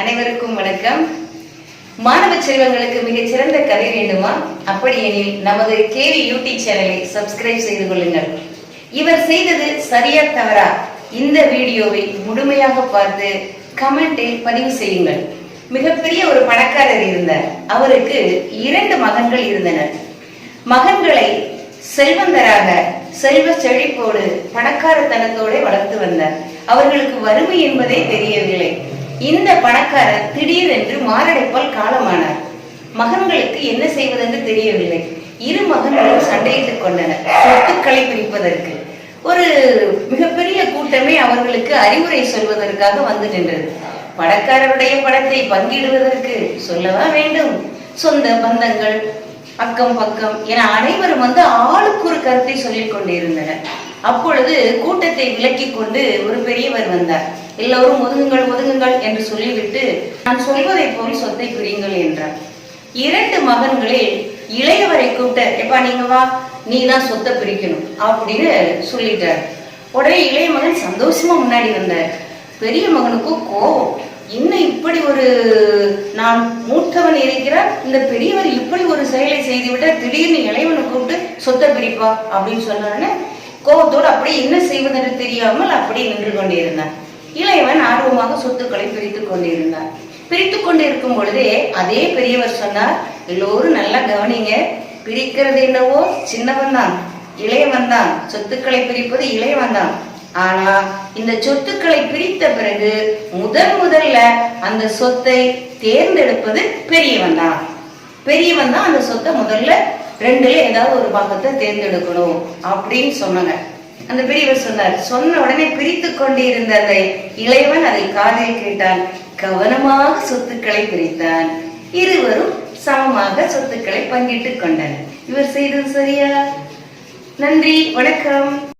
அனைவருக்கும் வணக்கம். மாணவ செல்வங்களுக்கு மிகச் சிறந்த கதை வேண்டுமா? அப்படி எனில் நமது கேவி யூடியூப் சேனலை சப்ஸ்கிரைப் செய்து கொள்ளுங்கள். இவர் செய்தது சரியா தவறா? இந்த வீடியோவை முழுமையாக பார்த்து கமெண்டில் பதிவு செய்யுங்கள். மிகப்பெரிய ஒரு பணக்காரர் இருந்தார். அவருக்கு இரண்டு மகன்கள் இருந்தனர். மகன்களை செல்வந்தராக செல்வ செழிப்போடு பணக்காரத்தனத்தோட வளர்த்து வந்தார். அவர்களுக்கு வறுமை என்பதே தெரியவில்லை. இந்த பணக்காரர் திடீரென்று மாரடைப்பால் காலமானார். மகன்களுக்கு என்ன செய்வதென்று தெரியவில்லை. இரு மகன்களும் சண்டையிட்டுக் கொண்டனர். சொத்துக்களை பிரிப்பதற்கு. ஒரு மிகப்பெரிய கூட்டமே அவர்களுக்கு அறிவுரை சொல்வதற்காக வந்து நின்றது. பணக்காரருடைய பணத்தை பங்கிடுவதற்கு சொல்லவா வேண்டும்? சொந்த பந்தங்கள் அக்கம் பக்கம் என அனைவரும் வந்து ஆளுக்கு ஒரு கருத்தை சொல்லிக் கொண்டிருந்தனர். அப்பொழுது கூட்டத்தை விலக்கி கொண்டு ஒரு பெரியவர் வந்தார். எல்லோரும் ஒதுங்குங்கள் ஒதுங்குங்கள் என்று சொல்லிவிட்டு நான் சொல்வதை போல் சொத்தை பிரியுங்கள் என்றார். இரண்டு மகன்களில் இளையவரை கூப்பிட்ட எப்பா நீங்க வா நீ தான் சொத்தை பிரிக்கணும் அப்படின்னு சொல்லிட்டார். உடனே இளைய மகன் சந்தோஷமா முன்னாடி வந்தார். பெரிய மகனுக்கும் கோவம் இன்னும் இப்படி ஒரு நான் மூத்தவன் இருக்கிறார் இந்த பெரியவர் இப்படி ஒரு செயலை செய்துவிட்டார்? திடீர்னு இளையவனை கூப்பிட்டு சொத்தை பிரிப்பா அப்படின்னு சொன்னானே கோபத்தோடு அப்படியே என்ன செய்வதென்று தெரியாமல் அப்படியே நின்று கொண்டிருந்தேன் இளையவன் ஆர்வமாக சொத்துக்களை பிரித்துக் கொண்டிருந்தான். பிரித்து கொண்டிருக்கும் பொழுதே அதே பெரியவர் சொன்னார் எல்லோரும் நல்லா கவனிங்க. பிரிக்கிறது என்னவோ சின்னவன் தான் இளையவன் தான். சொத்துக்களை பிரிப்பது இளையவன் தான். ஆனா இந்த சொத்துக்களை பிரித்த பிறகு முதன் முதல்ல அந்த சொத்தை தேர்ந்தெடுப்பது பெரியவன் தான். பெரியவன் தான் அந்த சொத்தை முதல்ல ரெண்டுல ஏதாவது ஒரு பாகத்தை தேர்ந்தெடுக்கணும் அப்படின்னு சொன்னாங்க. அந்த பெரியவர் சொன்னார் சொன்ன உடனே பிரித்து கொண்டிருந்த அந்த இளையவன் அதை காதில் கேட்டான். கவனமாக சொத்துக்களை பிரித்தான். இருவரும் சமமாக சொத்துக்களை பங்கிட்டுக் கொண்டனர். இவர் செய்தது சரியா? நன்றி வணக்கம்.